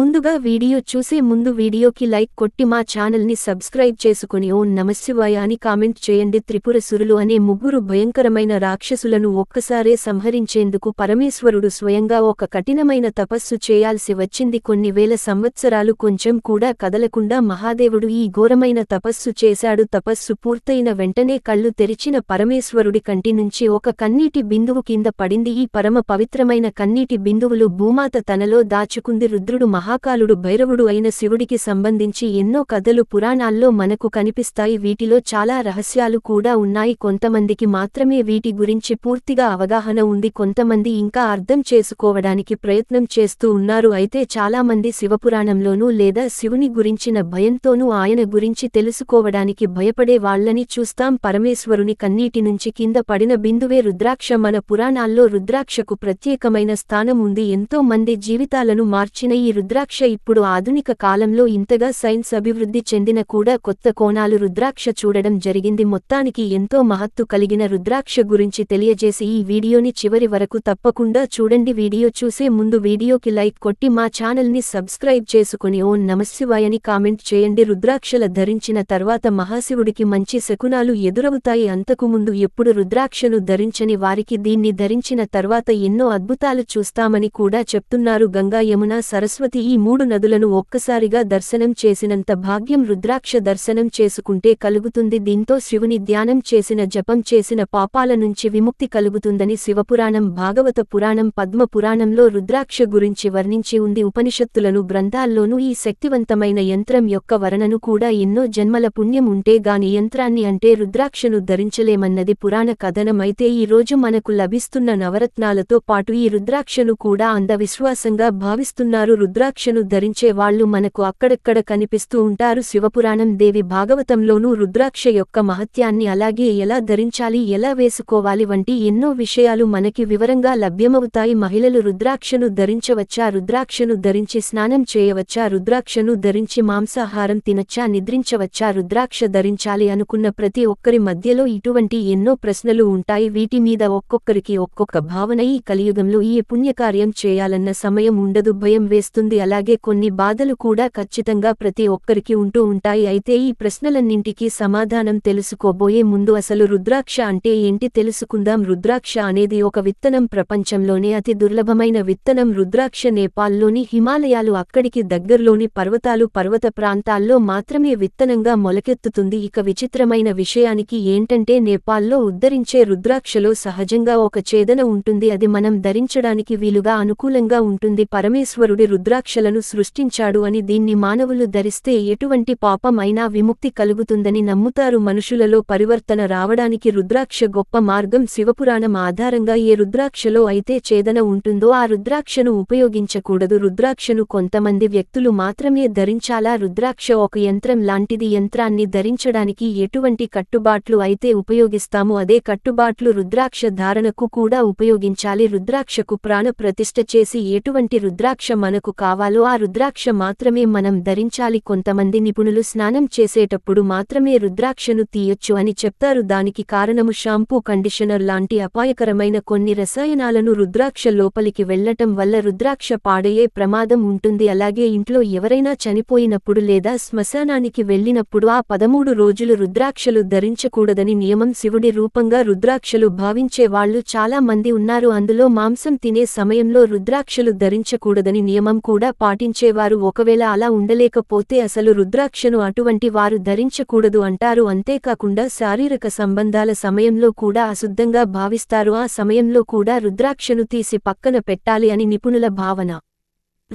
ముందుగా వీడియో చూసే ముందు వీడియోకి లైక్ కొట్టి మా ఛానల్ని సబ్స్క్రైబ్ చేసుకుని ఓ నమశివాయ అని కామెంట్ చేయండి. త్రిపురసురులు అనే ముగ్గురు భయంకరమైన రాక్షసులను ఒక్కసారే సంహరించేందుకు పరమేశ్వరుడు స్వయంగా ఒక కఠినమైన తపస్సు చేయాల్సి వచ్చింది. కొన్ని వేల సంవత్సరాలు కొంచెం కూడా కదలకుండా మహాదేవుడు ఈ ఘోరమైన తపస్సు చేశాడు. తపస్సు పూర్తయిన వెంటనే కళ్ళు తెరిచిన పరమేశ్వరుడి కంటి నుంచి ఒక కన్నీటి బిందువు కింద పడింది. ఈ పరమ పవిత్రమైన కన్నీటి బిందువులు భూమాత తనలో దాచుకుంది. రుద్రుడు మహా మహాకాలుడు భైరవుడు అయిన శివుడికి సంబంధించి ఎన్నో కథలు పురాణాల్లో మనకు కనిపిస్తాయి. వీటిలో చాలా రహస్యాలు కూడా ఉన్నాయి. కొంతమందికి మాత్రమే వీటి గురించి పూర్తిగా అవగాహన ఉంది. కొంతమంది ఇంకా అర్థం చేసుకోవడానికి ప్రయత్నం చేస్తూ ఉన్నారు. అయితే చాలామంది శివపురాణంలోనూ లేదా శివుని గురించిన భయంతోనూ ఆయన గురించి తెలుసుకోవడానికి భయపడే వాళ్ళని చూస్తాం. పరమేశ్వరుని కన్నీటి నుంచి కింద పడిన బిందువే రుద్రాక్ష. మన పురాణాల్లో రుద్రాక్షకు ప్రత్యేకమైన స్థానం ఉంది. ఎంతో మంది జీవితాలను మార్చిన ఈ రుద్రాక్ష రుద్రాక్ష ఇప్పుడు ఆధునిక కాలంలో ఇంతగా సైన్స్ అభివృద్ధి చెందిన కూడా కొత్త కోణాలు రుద్రాక్ష చూడడం జరిగింది. మొత్తానికి ఎంతో మహత్తు కలిగిన రుద్రాక్ష గురించి తెలియజేసి ఈ వీడియోని చివరి వరకు తప్పకుండా చూడండి. వీడియో చూసే ముందు వీడియోకి లైక్ కొట్టి మా ఛానల్ని సబ్స్క్రైబ్ చేసుకుని ఓ నమశివాయని కామెంట్ చేయండి. రుద్రాక్షల ధరించిన తర్వాత మహాశివుడికి మంచి శకునాలు ఎదురవుతాయి. అంతకుముందు ఎప్పుడు రుద్రాక్షను ధరించని వారికి దీన్ని ధరించిన తర్వాత ఎన్నో అద్భుతాలు చూస్తామని కూడా చెప్తున్నారు. గంగా యమున సరస్వతి ఈ మూడు నదులను ఒక్కసారిగా దర్శనం చేసినంత భాగ్యం రుద్రాక్ష దర్శనం చేసుకుంటే కలుగుతుంది. దీంతో శివుని ధ్యానం చేసిన జపం చేసిన పాపాల నుంచి విముక్తి కలుగుతుందని శివపురాణం భాగవత పురాణం పద్మ పురాణంలో రుద్రాక్ష గురించి వర్ణించి ఉంది. ఉపనిషత్తులను గ్రంథాల్లోనూ ఈ శక్తివంతమైన యంత్రం యొక్క వర్ణను కూడా ఎన్నో జన్మల పుణ్యం ఉంటే గాని యంత్రాన్ని అంటే రుద్రాక్షను ధరించలేమన్నది పురాణ కథనం అయితే ఈ రోజు మనకు లభిస్తున్న నవరత్నాలతో పాటు ఈ రుద్రాక్షను కూడా అంధవిశ్వాసంగా భావిస్తున్నారు రుద్రాక్షను ధరించేవాళ్ళు మనకు అక్కడక్కడ కనిపిస్తూ ఉంటారు. శివపురాణం దేవి భాగవతంలోనూ రుద్రాక్ష యొక్క మహత్యాన్ని అలాగే ఎలా ధరించాలి ఎలా వేసుకోవాలి వంటి ఎన్నో విషయాలు మనకి వివరంగా లభ్యమవుతాయి. మహిళలు రుద్రాక్షను ధరించవచ్చా? రుద్రాక్షను ధరించి స్నానం చేయవచ్చా? రుద్రాక్షను ధరించి మాంసాహారం తినచ్చా? నిద్రించవచ్చా? రుద్రాక్ష ధరించాలి అనుకున్న ప్రతి ఒక్కరి మధ్యలో ఇటువంటి ఎన్నో ప్రశ్నలు ఉంటాయి. వీటి మీద ఒక్కొక్కరికి ఒక్కొక్క భావన. ఈ కలియుగంలో ఈ పుణ్యకార్యం చేయాలన్న సమయం ఉండదు. భయం వేస్తుంది. అలాగే కొన్ని బాధలు కూడా ఖచ్చితంగా ప్రతి ఒక్కరికి ఉంటూ ఉంటాయి. అయితే ఈ ప్రశ్నలన్నింటికీ సమాధానం తెలుసుకోబోయే ముందు అసలు రుద్రాక్ష అంటే ఏంటి తెలుసుకుందాం. రుద్రాక్ష అనేది ఒక విత్తనం ప్రపంచంలోనే అతి దుర్లభమైన విత్తనం. రుద్రాక్ష నేపాల్లోని హిమాలయాలు అక్కడికి దగ్గర్లోని పర్వతాలు పర్వత ప్రాంతాల్లో మాత్రమే విత్తనంగా మొలకెత్తుతుంది. ఇక విచిత్రమైన విషయానికి ఏంటంటే నేపాల్లో ఉద్ధరించే రుద్రాక్షలో సహజంగా ఒక చేదన ఉంటుంది. అది మనం ధరించడానికి వీలుగా అనుకూలంగా ఉంటుంది. పరమేశ్వరుడి రుద్రాక్ష శిక్షలను సృష్టించాడు అని దీన్ని మానవులు ధరిస్తే ఎటువంటి పాపం అయినా విముక్తి కలుగుతుందని నమ్ముతారు మనుషులలో పరివర్తన రావడానికి రుద్రాక్ష గొప్ప మార్గం శివపురాణం ఆధారంగా ఏ రుద్రాక్షలో అయితే చేదన ఉంటుందో ఆ రుద్రాక్షను ఉపయోగించకూడదు. రుద్రాక్షను కొంతమంది వ్యక్తులు మాత్రమే ధరించాలా? రుద్రాక్ష ఒక యంత్రం లాంటిది. యంత్రాన్ని ధరించడానికి ఎటువంటి కట్టుబాట్లు అయితే ఉపయోగిస్తామో అదే కట్టుబాట్లు రుద్రాక్ష ధారణకు కూడా ఉపయోగించాలి. రుద్రాక్షకు ప్రాణ ప్రతిష్ఠ చేసి ఎటువంటి రుద్రాక్ష మనకు కావాలి? ఆ రుద్రాక్ష మాత్రమే మనం ధరించాలి. కొంతమంది నిపుణులు స్నానం చేసేటప్పుడు మాత్రమే రుద్రాక్షను తీయొచ్చు అని చెప్తారు. దానికి కారణము షాంపూ కండిషనర్ లాంటి అపాయకరమైన కొన్ని రసాయనాలను రుద్రాక్ష లోపలికి వెళ్ళటం వల్ల రుద్రాక్ష పాడయ్యే ప్రమాదం ఉంటుంది. అలాగే ఇంట్లో ఎవరైనా చనిపోయినప్పుడు లేదా శ్మశానానికి వెళ్ళినప్పుడు ఆ పదమూడు రోజులు రుద్రాక్షలు ధరించకూడదని నియమం శివుడి రూపంగా రుద్రాక్షలు భావించే వాళ్ళు చాలా మంది ఉన్నారు. అందులో మాంసం తినే సమయంలో రుద్రాక్షలు ధరించకూడదని నియమం కూడా పాటించేవారు ఒకవేళ అలా ఉండలేకపోతే అసలు రుద్రాక్షను అటువంటి వారు ధరించకూడదు అంటారు. అంతేకాకుండా శారీరక సంబంధాల సమయంలో కూడా అశుద్ధంగా భావిస్తారు. ఆ సమయంలో కూడా రుద్రాక్షను తీసి పక్కన పెట్టాలి అని నిపుణుల భావన.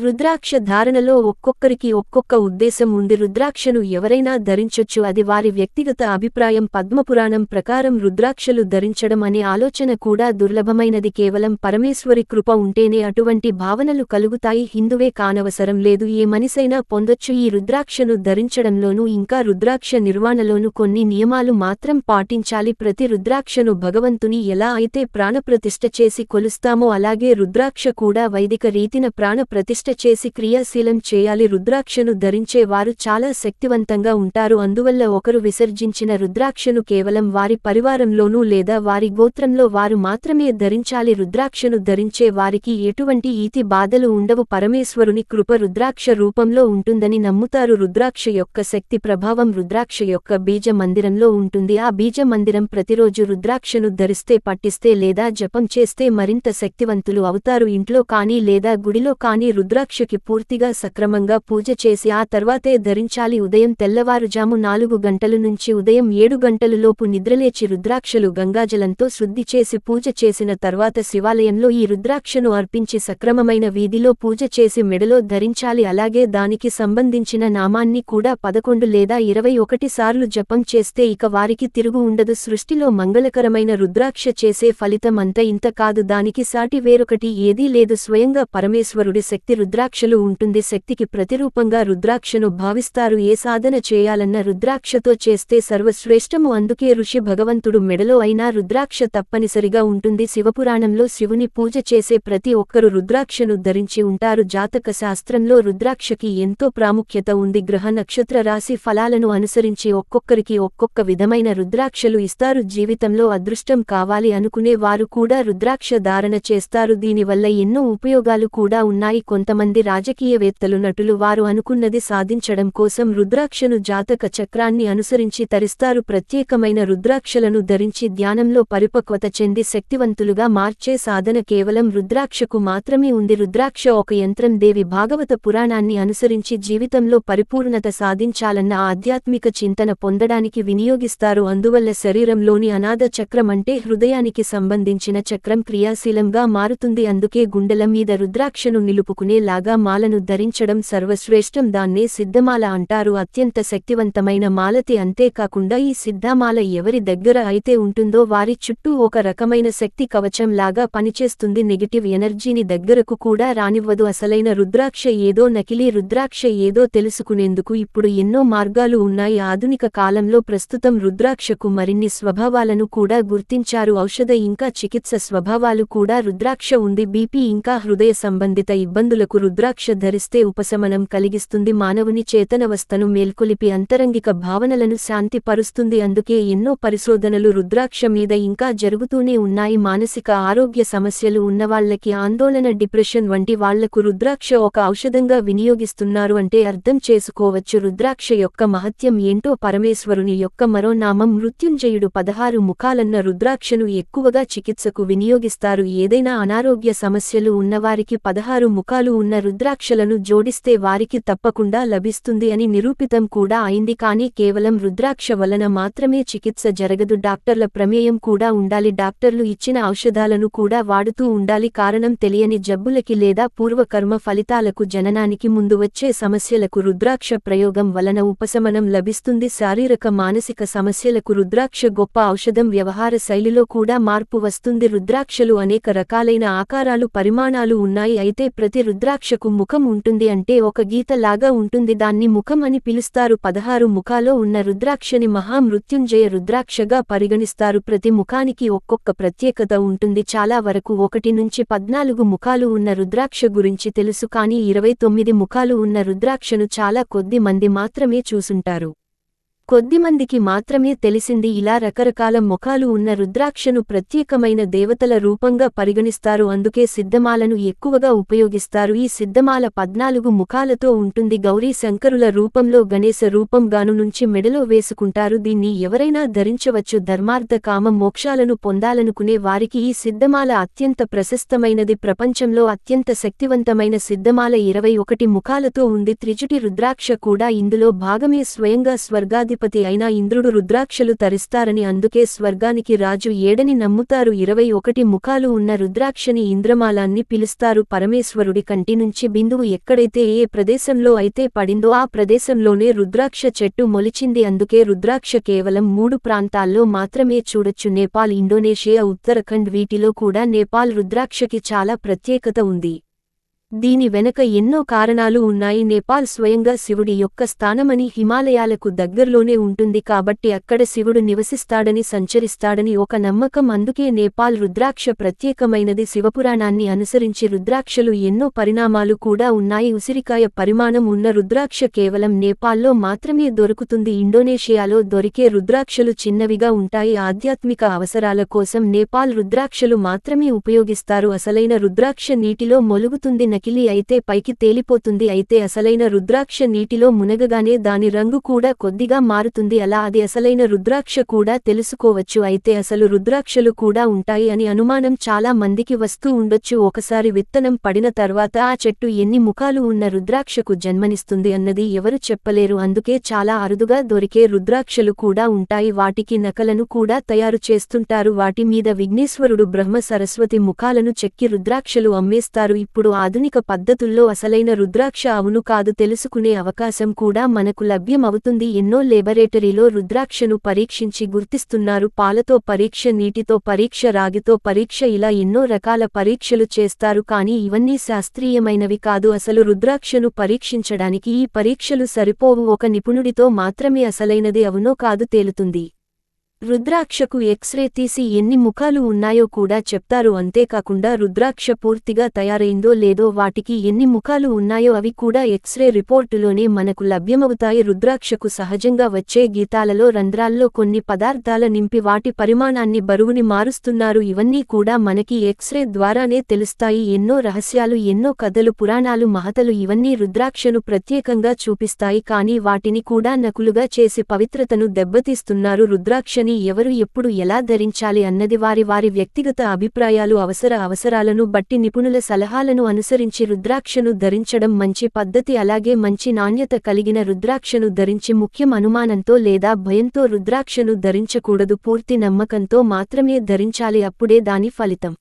రుద్రాక్ష ధారణలో ఒక్కొక్కరికి ఒక్కొక్క ఉద్దేశం ఉంది. రుద్రాక్షను ఎవరైనా ధరించొచ్చు. అది వారి వ్యక్తిగత అభిప్రాయం. పద్మపురాణం ప్రకారం రుద్రాక్షలు ధరించడం అనే ఆలోచన కూడా దుర్లభమైనది. కేవలం పరమేశ్వరి కృప ఉంటేనే అటువంటి భావనలు కలుగుతాయి. హిందువే కానవసరం లేదు. ఏ మనిసైనా పొందొచ్చు. ఈ రుద్రాక్షను ధరించడంలోనూ ఇంకా రుద్రాక్ష నిర్వహణలోనూ కొన్ని నియమాలు మాత్రం పాటించాలి. ప్రతి రుద్రాక్షను భగవంతుని ఎలా అయితే ప్రాణప్రతిష్ఠ చేసి కొలుస్తామో అలాగే రుద్రాక్ష కూడా వైదిక రీతిన ప్రాణప్రతిష్ఠ ప్రతిష్ట చేసి క్రియాశీలం చేయాలి. రుద్రాక్షను ధరించే వారు చాలా శక్తివంతంగా ఉంటారు. అందువల్ల ఒకరు విసర్జించిన రుద్రాక్షను కేవలం వారి పరివారంలోనూ లేదా వారి గోత్రంలో వారు మాత్రమే ధరించాలి. రుద్రాక్షను ధరించే వారికి ఎటువంటి ఈతి బాధలు ఉండవు. పరమేశ్వరుని కృప రుద్రాక్ష రూపంలో ఉంటుందని నమ్ముతారు. రుద్రాక్ష యొక్క శక్తి ప్రభావం రుద్రాక్ష యొక్క బీజ మందిరంలో ఉంటుంది. ఆ బీజ మందిరం ప్రతిరోజు రుద్రాక్షను ధరిస్తే పట్టిస్తే లేదా జపం చేస్తే మరింత శక్తివంతులు అవుతారు. ఇంట్లో కానీ లేదా గుడిలో కానీ రుద్రాక్షకి పూర్తిగా సక్రమంగా పూజ చేసి ఆ తర్వాతే ధరించాలి. ఉదయం తెల్లవారుజాము నాలుగు గంటలు నుంచి ఉదయం ఏడు గంటలులోపు నిద్రలేచి రుద్రాక్షలు గంగాజలంతో శుద్ధి చేసి పూజ చేసిన తర్వాత శివాలయంలో ఈ రుద్రాక్షను అర్పించి సక్రమమైన వీధిలో పూజ చేసి మెడలో ధరించాలి. అలాగే దానికి సంబంధించిన నామాన్ని కూడా పదకొండు లేదా ఇరవై ఒకటి సార్లు జపం చేస్తే ఇక వారికి తిరుగు ఉండదు. సృష్టిలో మంగళకరమైన రుద్రాక్ష చేసే ఫలితం అంత ఇంత కాదు. దానికి సాటి వేరొకటి ఏదీ లేదు. స్వయంగా పరమేశ్వరుడి శక్తి రుద్రాక్షలు ఉంటుంది. శక్తికి ప్రతిరూపంగా రుద్రాక్షను భావిస్తారు. ఏ సాధన చేయాలన్న రుద్రాక్షతో చేస్తే సర్వశ్రేష్టము. అందుకే ఋషి భగవంతుడు మెడలో అయినా రుద్రాక్ష తప్పనిసరిగా ఉంటుంది. శివపురాణంలో శివుని పూజ చేసే ప్రతి ఒక్కరు రుద్రాక్షను ధరించి ఉంటారు. జాతక శాస్త్రంలో రుద్రాక్షకి ఎంతో ప్రాముఖ్యత ఉంది. గ్రహ నక్షత్ర రాశి ఫలాలను అనుసరించి ఒక్కొక్కరికి ఒక్కొక్క విధమైన రుద్రాక్షలు ఇస్తారు. జీవితంలో అదృష్టం కావాలి అనుకునే వారు కూడా రుద్రాక్ష ధారణ చేస్తారు. దీనివల్ల ఎన్నో ఉపయోగాలు కూడా ఉన్నాయి. కొంత కొంతమంది రాజకీయవేత్తలు నటులు వారు అనుకున్నది సాధించడం కోసం రుద్రాక్షను జాతక చక్రాన్ని అనుసరించి తరిస్తారు. ప్రత్యేకమైన రుద్రాక్షలను ధరించి ధ్యానంలో పరిపక్వత చెంది శక్తివంతులుగా మార్చే సాధన కేవలం రుద్రాక్షకు మాత్రమే ఉంది. రుద్రాక్ష ఒక యంత్రం. దేవి భాగవత పురాణాన్ని అనుసరించి జీవితంలో పరిపూర్ణత సాధించాలన్న ఆధ్యాత్మిక చింతన పొందడానికి వినియోగిస్తారు. అందువల్ల శరీరంలోని అనాథ చక్రం అంటే హృదయానికి సంబంధించిన చక్రం క్రియాశీలంగా మారుతుంది. అందుకే గుండెల మీద రుద్రాక్షను లాగా మాలను ధరించడం సర్వశ్రేష్టం. దాన్నే సిద్ధమాల అంటారు. అత్యంత శక్తివంతమైన మాలతి అంతేకాకుండా ఈ సిద్ధమాల ఎవరి దగ్గర అయితే ఉంటుందో వారి చుట్టూ ఒక రకమైన శక్తి కవచం లాగా పనిచేస్తుంది. నెగిటివ్ ఎనర్జీని దగ్గరకు కూడా రానివ్వదు. అసలైన రుద్రాక్ష ఏదో నకిలీ రుద్రాక్ష ఏదో తెలుసుకునేందుకు ఇప్పుడు ఎన్నో మార్గాలు ఉన్నాయి. ఆధునిక కాలంలో ప్రస్తుతం రుద్రాక్షకు మరిన్ని స్వభావాలను కూడా గుర్తించారు. ఔషధ ఇంకా చికిత్స స్వభావాలు కూడా రుద్రాక్ష ఉంది. బీపీ ఇంకా హృదయ సంబంధిత ఇబ్బందులకు రుద్రాక్ష ధరిస్తే ఉపశమనం కలిగిస్తుంది. మానవుని చేతనవస్థను మేల్కొలిపి అంతరంగిక భావనలను శాంతిపరుస్తుంది. అందుకే ఎన్నో పరిశోధనలు రుద్రాక్ష మీద ఇంకా జరుగుతూనే ఉన్నాయి. మానసిక ఆరోగ్య సమస్యలు ఉన్నవాళ్ళకి ఆందోళన డిప్రెషన్ వంటి వాళ్ళకు రుద్రాక్ష ఒక ఔషధంగా వినియోగిస్తున్నారు అంటే అర్థం చేసుకోవచ్చు. రుద్రాక్ష యొక్క మహత్యం ఏంటో పరమేశ్వరుని యొక్క మరో నామం మృత్యుంజయుడు పదహారు ముఖాలన్న రుద్రాక్షను ఎక్కువగా చికిత్సకు వినియోగిస్తారు. ఏదైనా అనారోగ్య సమస్యలు ఉన్నవారికి పదహారు ముఖాలు ఉన్న రుద్రాక్షలను జోడిస్తే వారికి తప్పకుండా లభిస్తుంది అని నిరూపితం కూడా అయింది. కానీ కేవలం రుద్రాక్ష వలన మాత్రమే చికిత్స జరగదు. డాక్టర్ల ప్రమేయం కూడా ఉండాలి. డాక్టర్లు ఇచ్చిన ఔషధాలను కూడా వాడుతూ ఉండాలి. కారణం తెలియని జబ్బులకి లేదా పూర్వకర్మ ఫలితాలకు జననానికి ముందు వచ్చే సమస్యలకు రుద్రాక్ష ప్రయోగం వలన ఉపశమనం లభిస్తుంది. శారీరక మానసిక సమస్యలకు రుద్రాక్ష గొప్ప ఔషధం వ్యవహార శైలిలో కూడా మార్పు వస్తుంది. రుద్రాక్షలు అనేక రకాలైన ఆకారాలు పరిమాణాలు ఉన్నాయి. అయితే ప్రతి రుద్రాక్షకు ముఖం ఉంటుంది అంటే ఒక గీతలాగా ఉంటుంది. దాన్ని ముఖం అని పిలుస్తారు. పదహారు ముఖాలో ఉన్న రుద్రాక్షని మహామృత్యుంజయ రుద్రాక్షగా పరిగణిస్తారు. ప్రతి ముఖానికి ఒక్కొక్క ప్రత్యేకత ఉంటుంది. చాలా వరకు ఒకటి నుంచి పద్నాలుగు ముఖాలు ఉన్న రుద్రాక్ష గురించి తెలుసు. కానీ ఇరవై తొమ్మిది ముఖాలు ఉన్న రుద్రాక్షను చాలా కొద్ది మంది మాత్రమే చూసుంటారు. కొద్దిమందికి మాత్రమే తెలిసింది ఇలా రకరకాల ముఖాలు ఉన్న రుద్రాక్షను ప్రత్యేకమైన దేవతల రూపంగా పరిగణిస్తారు. అందుకే సిద్ధమాలను ఎక్కువగా ఉపయోగిస్తారు. ఈ సిద్ధమాల పద్నాలుగు ముఖాలతో ఉంటుంది. గౌరీ శంకరుల రూపంలో గణేశ రూపంగాను నుంచి మెడలో వేసుకుంటారు. దీన్ని ఎవరైనా ధరించవచ్చు. ధర్మార్థ కామ మోక్షాలను పొందాలనుకునే వారికి ఈ సిద్ధమాల అత్యంత ప్రశస్తమైనది. ప్రపంచంలో అత్యంత శక్తివంతమైన సిద్ధమాల ఇరవై ఒకటి ముఖాలతో ఉంది. త్రిజుటి రుద్రాక్ష కూడా ఇందులో భాగమే. స్వయంగా స్వర్గాది అధిపతి అయిన ఇంద్రుడు రుద్రాక్షలు తరిస్తారని అందుకే స్వర్గానికి రాజు ఏడని నమ్ముతారు. ఇరవై ఒకటి ముఖాలు ఉన్న రుద్రాక్షని ఇంద్రమాలాన్ని పిలుస్తారు. పరమేశ్వరుడి కంటి నుంచి బిందువు ఎక్కడైతే ఏ ప్రదేశంలో అయితే పడిందో ఆ ప్రదేశంలోనే రుద్రాక్ష చెట్టు మొలిచింది. అందుకే రుద్రాక్ష కేవలం మూడు ప్రాంతాల్లో మాత్రమే చూడొచ్చు. నేపాల్ ఇండోనేషియా ఉత్తరాఖండ్ వీటిలో కూడా నేపాల్ రుద్రాక్షకి చాలా ప్రత్యేకత ఉంది. దీని వెనక ఎన్నో కారణాలు ఉన్నాయి. నేపాల్ స్వయంగా శివుడి యొక్క స్థానమని హిమాలయాలకు దగ్గర్లోనే ఉంటుంది కాబట్టి అక్కడ శివుడు నివసిస్తాడని సంచరిస్తాడని ఒక నమ్మకం. అందుకే నేపాల్ రుద్రాక్ష ప్రత్యేకమైనది. శివపురాణాన్ని అనుసరించి రుద్రాక్షలు ఎన్నో పరిణామాలు కూడా ఉన్నాయి. ఉసిరికాయ పరిమాణం ఉన్న రుద్రాక్ష కేవలం నేపాల్లో మాత్రమే దొరుకుతుంది. ఇండోనేషియాలో దొరికే రుద్రాక్షలు చిన్నవిగా ఉంటాయి. ఆధ్యాత్మిక అవసరాల కోసం నేపాల్ రుద్రాక్షలు మాత్రమే ఉపయోగిస్తారు. అసలైన రుద్రాక్ష నీటిలో మొలుగుతుంది. నకిలీ అయితే పైకి తేలిపోతుంది. అయితే అసలైన రుద్రాక్ష నీటిలో మునగగానే దాని రంగు కూడా కొద్దిగా మారుతుంది. అలా అది అసలైన రుద్రాక్ష కూడా తెలుసుకోవచ్చు. అయితే అసలు రుద్రాక్షలు కూడా ఉంటాయి అని అనుమానం చాలా మందికి వస్తూ ఉండొచ్చు. ఒకసారి విత్తనం పడిన తర్వాత ఆ చెట్టు ఎన్ని ముఖాలు ఉన్న రుద్రాక్షకు జన్మనిస్తుంది అన్నది ఎవరు చెప్పలేరు. అందుకే చాలా అరుదుగా దొరికే రుద్రాక్షలు కూడా ఉంటాయి. వాటికి నకలను కూడా తయారు చేస్తుంటారు. వాటి మీద విఘ్నేశ్వరుడు బ్రహ్మ సరస్వతి ముఖాలను చెక్కి రుద్రాక్షలు అమ్మేస్తారు. ఇప్పుడు ఆధునిక పద్ధతుల్లో అసలైన రుద్రాక్ష అవును కాదు తెలుసుకునే అవకాశం కూడా మనకు లభ్యమవుతుంది. ఎన్నో లేబరేటరీలో రుద్రాక్షను పరీక్షించి గుర్తిస్తున్నారు. పాలతో పరీక్ష నీటితో పరీక్ష రాగితో పరీక్ష ఇలా ఎన్నో రకాల పరీక్షలు చేస్తారు. కానీ ఇవన్నీ శాస్త్రీయమైనవి కాదు. అసలు రుద్రాక్షను పరీక్షించడానికి ఈ పరీక్షలు సరిపోవు. ఒక నిపుణుడితో మాత్రమే అసలైనది అవునో కాదు తేలుతుంది. రుద్రాక్షకు ఎక్స్రే తీసి ఎన్ని ముఖాలు ఉన్నాయో కూడా చెప్తారు. అంతేకాకుండా రుద్రాక్ష పూర్తిగా తయారైందో లేదో వాటికి ఎన్ని ముఖాలు ఉన్నాయో అవి కూడా ఎక్స్రే రిపోర్టులోనే మనకు లభ్యమవుతాయి. రుద్రాక్షకు సహజంగా వచ్చే గీతాలలో రంధ్రాల్లో కొన్ని పదార్థాల నింపి వాటి పరిమాణాన్ని బరువుని మారుస్తున్నారు. ఇవన్నీ కూడా మనకి ఎక్స్రే ద్వారానే తెలుస్తాయి. ఎన్నో రహస్యాలు ఎన్నో కథలు పురాణాలు మహతలు ఇవన్నీ రుద్రాక్షను ప్రత్యేకంగా చూపిస్తాయి. కానీ వాటిని కూడా నకులుగా చేసి పవిత్రతను దెబ్బతీస్తున్నారు. రుద్రాక్ష రుద్రాక్షని ఎవరు ఎప్పుడు ఎలా ధరించాలి అన్నది వారి వారి వ్యక్తిగత అభిప్రాయాలు అవసర అవసరాలను బట్టి నిపుణుల సలహాలను అనుసరించి రుద్రాక్షను ధరించడం మంచి పద్ధతి. అలాగే మంచి నాణ్యత కలిగిన రుద్రాక్షను ధరించి ముఖ్యం అనుమానంతో లేదా భయంతో రుద్రాక్షను ధరించకూడదు. పూర్తి నమ్మకంతో మాత్రమే ధరించాలి. అప్పుడే దాని ఫలితం.